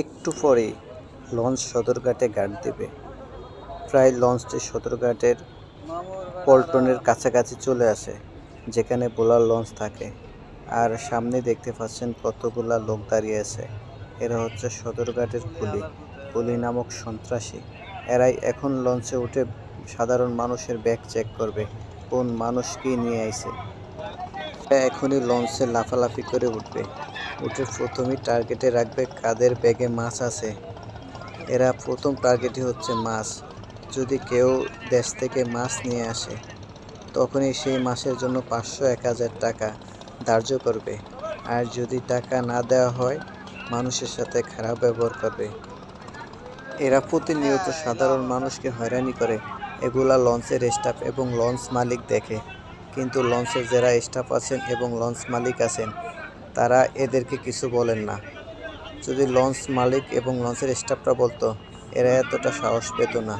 একটু পরেই লঞ্চ সদরঘাটে ঘাট দেবে। প্রায় লঞ্চটি সদরঘাটের পল্টনের কাছাকাছি চলে আসে, যেখানে বোলার লঞ্চ থাকে। আর সামনে দেখতে পাচ্ছেন কতগুলা লোক দাঁড়িয়ে আছে। এরা হচ্ছে সদরঘাটের কুলি কুলি নামক সন্ত্রাসী। এরাই এখন লঞ্চে উঠে সাধারণ মানুষের ব্যাগ চেক করবে, কোন মানুষ কি নিয়ে আইছে। এখনই লঞ্চে লাফালাফি করে উঠবে। উঠে প্রথমেই টার্গেটে রাখবে কাদের ব্যাগে মাছ আছে। এরা প্রথম টার্গেটই হচ্ছে মাছ। যদি কেউ দেশ থেকে মাছ নিয়ে আসে, তখনই সেই মাছের জন্য পাঁচশো এক হাজার টাকা ধার্য করবে। আর যদি টাকা না দেওয়া হয়, মানুষের সাথে খারাপ ব্যবহার করবে। এরা প্রতিনিয়ত সাধারণ মানুষকে হয়রানি করে, এগুলা লঞ্চের স্টাফ এবং লঞ্চ মালিক দেখে। কিন্তু লঞ্চের যারা স্টাফ আছেন এবং লঞ্চ মালিক আছেন তারা এদেরকে কিছু বলেন না। যদি লঞ্চ মালিক এবং লঞ্চের স্টাফরা বলতো, এরা এতটা সাহস পেত না।